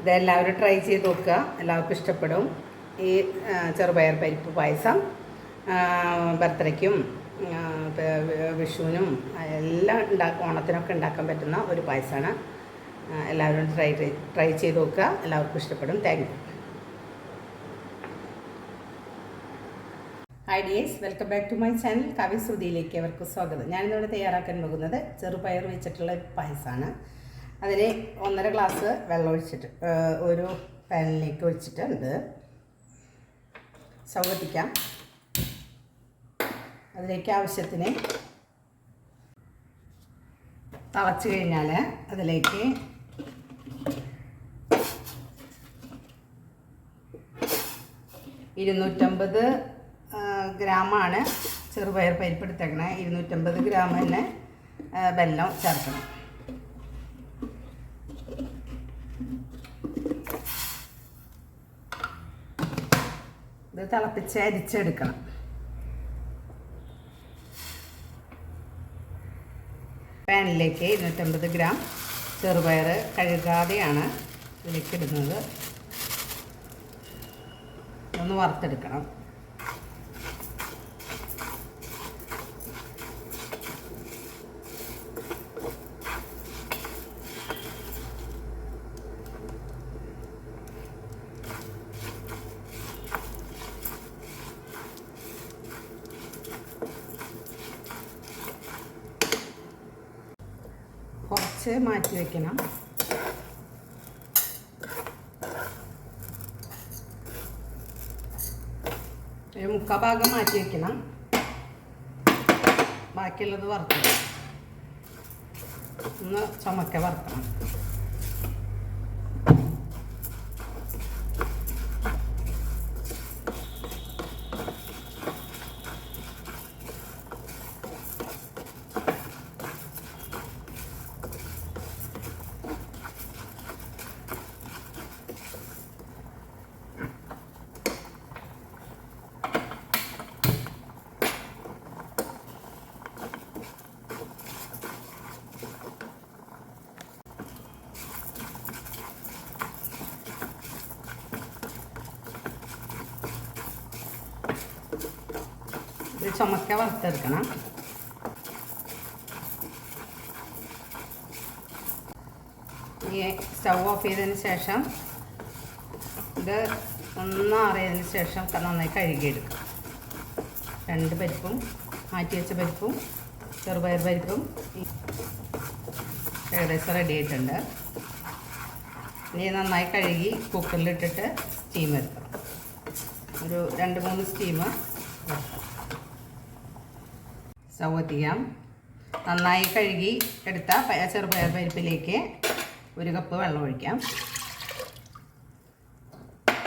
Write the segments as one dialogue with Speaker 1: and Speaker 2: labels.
Speaker 1: ഇതെല്ലാവരും ട്രൈ ചെയ്ത് നോക്കുക. എല്ലാവർക്കും ഇഷ്ടപ്പെടും. ഈ ചെറുപയർ പരിപ്പ് പായസം ബർത്ത്ഡേക്കും വിഷുവിനും എല്ലാം ഉണ്ടാക്കും ഓണത്തിനൊക്കെ ഉണ്ടാക്കാൻ പറ്റുന്ന ഒരു പായസമാണ്. എല്ലാവരും ട്രൈ ട്രൈ ചെയ്ത് നോക്കുക. എല്ലാവർക്കും ഇഷ്ടപ്പെടും. Thank you hi dears welcome back to my channel കവി ശ്രുതിയിലേക്ക് അവർക്ക് സ്വാഗതം. ഞാനിന്നിവിടെ തയ്യാറാക്കാൻ പോകുന്നത് ചെറുപയർ വെച്ചിട്ടുള്ള പായസമാണ്. അതിന് ഒന്നര ഗ്ലാസ് വെള്ളം ഒഴിച്ചിട്ട് ഒരു പാനിലേക്ക് ഒഴിച്ചിട്ടുണ്ട്. സ്റ്റൗ അതിലേക്ക് ആവശ്യത്തിന് തിളച്ച് കഴിഞ്ഞാൽ അതിലേക്ക് ഇരുന്നൂറ്റമ്പത് ഗ്രാമാണ് ചെറുപയർ പരിപ്പെടുത്തേക്കണേ ഇരുന്നൂറ്റമ്പത് ഗ്രാം തന്നെ വെല്ലം ചേർക്കണം. ഇത് തിളപ്പിച്ച് അരിച്ചെടുക്കണം. പാനിലേക്ക് ഇരുന്നൂറ്റമ്പത് ഗ്രാം ചെറുപയർ കഴുകാതെയാണ് ഇതിലേക്ക് ഇടുന്നത്. ഒന്ന് വറുത്തെടുക്കണം. കുറച്ച് മാറ്റി വയ്ക്കണം ഒരു മുക്കാ ഭാഗം മാറ്റി വയ്ക്കണം ബാക്കിയുള്ളത് വറുക്കണം ഒന്ന് ചുമക്ക വറുക്കണം. ഇത് ചുമക്ക വറുത്തെടുക്കണം. ഈ സ്റ്റൗ ഓഫ് ചെയ്തതിന് ശേഷം ഇത് ഒന്നാറിയതിന് ശേഷം നന്നായി കഴുകിയെടുക്കും. രണ്ട് പരിപ്പും മാറ്റി വെച്ച പരിപ്പും ചെറുപയർ പരിപ്പും ഏകദേശം റെഡി ആയിട്ടുണ്ട്. ഇനി നന്നായി കഴുകി കുക്കറിലിട്ടിട്ട് സ്റ്റീം എടുക്കണം. ഒരു രണ്ട് മൂന്ന് സ്റ്റീം സ്റ്റൗ കത്തിക്കാം നന്നായി കഴുകി എടുത്ത ചെറുപയർ പരിപ്പിലേക്ക് ഒരു കപ്പ് വെള്ളം ഒഴിക്കാം.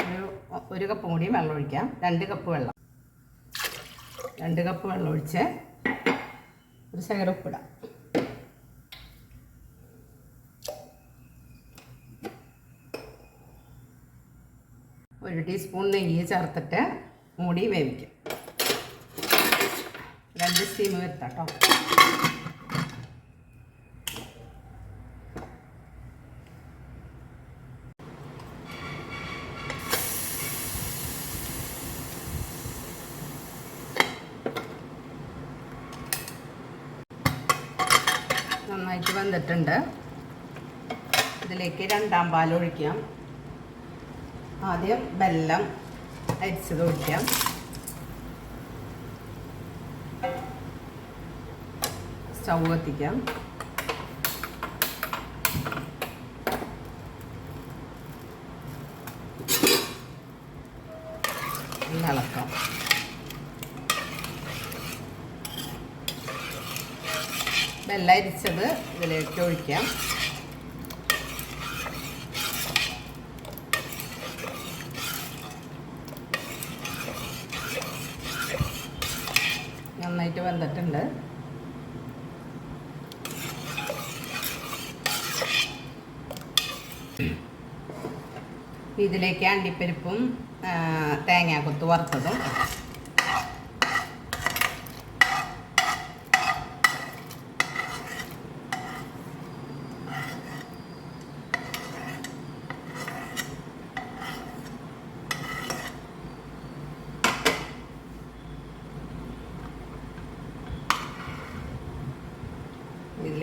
Speaker 1: ഒരു ഒരു കപ്പ് കൂടി വെള്ളം ഒഴിക്കാം. രണ്ട് കപ്പ് വെള്ളം. രണ്ട് കപ്പ് വെള്ളം ഒഴിച്ച് ഒരു ശകലം ഉപ്പിടാം. ഒരു ടീസ്പൂൺ നെയ്യ് ചേർത്തിട്ട് മൂടി വേവിക്കും. രണ്ട് സ്റ്റീം വരുത്താം കേട്ടോ. നന്നായിട്ട് വന്നിട്ടുണ്ട്. ഇതിലേക്ക് രണ്ടാം പാൽ ഒഴിക്കാം. ആദ്യം വെല്ലം അരിച്ചത് ഒഴിക്കാം സ്റ്റൗ കത്തിക്കാം. ഇളക്കാം വെള്ളം അരിച്ചത് ഇതിലേക്ക് ഒഴിക്കാം നന്നായിട്ട് വെന്തിട്ടുണ്ട് ഇതിലേക്ക് അണ്ടിപ്പരിപ്പും തേങ്ങാക്കൊത്ത് വറുത്തതും.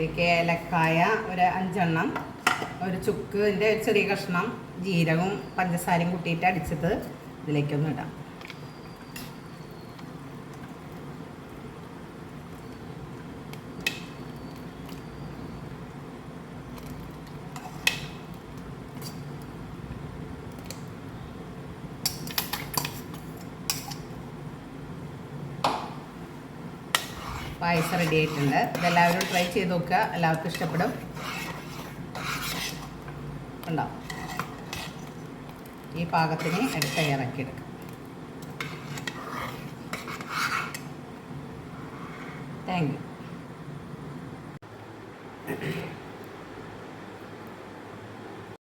Speaker 1: ഇതിലേക്ക് ഏലക്കായ ഒരു അഞ്ചെണ്ണം ഒരു ചുക്കിന്റെ ഇതിന്റെ ചെറിയ കഷ്ണം ജീരകവും പഞ്ചസാരയും കൂട്ടിയിട്ട് അടിച്ചത് ഇതിലേക്കൊന്ന് ഇടാം. പായസം റെഡി ആയിട്ടുണ്ട്. ഇതെല്ലാവരും ട്രൈ ചെയ്ത് നോക്കുക. എല്ലാവർക്കും ഇഷ്ടപ്പെടും. ഉണ്ടോ? ഈ പാകത്തിന് എടുത്ത് ഇറക്കിയെടുക്കുക താങ്ക് യു